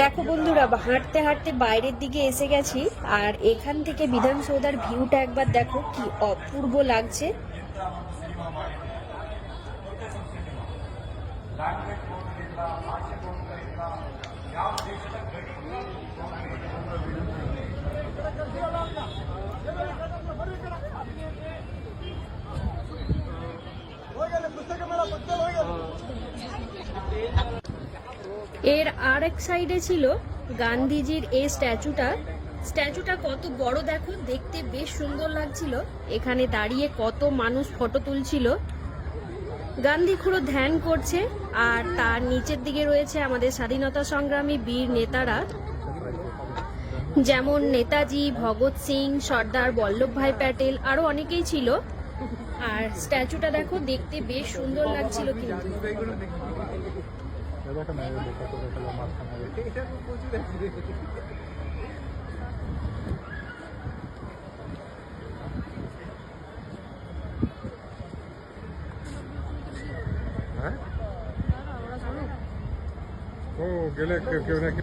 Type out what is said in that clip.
দেখো বন্ধুরা হাঁটতে হাঁটতে বাইরের দিকে এসে গেছি, আর এখান থেকে বিধানসৌধার ভিউটা একবার দেখো, কি অপূর্ব লাগছে। এর আর এক সাইডে ছিল গান্ধীজির এই স্ট্যাচুটা। স্ট্যাচুটা কত বড় দেখো, দেখতে বেশ সুন্দর লাগছিল। এখানে দাঁড়িয়ে কত মানুষ ফটো তুলছিল। গান্ধী খুঁড়ো ধ্যান করছে, আর তার নিচের দিকে রয়েছে আমাদের স্বাধীনতা সংগ্রামী বীর নেতারা। যেমন নেতাজি, ভগৎ সিং, সর্দার বল্লভভাই প্যাটেল, আরও অনেকেই ছিল। আর স্ট্যাচুটা দেখো, দেখতে বেশ সুন্দর লাগছিল কিন্তু। হ্যাঁ ও গেলে কেউ কেউ নাকি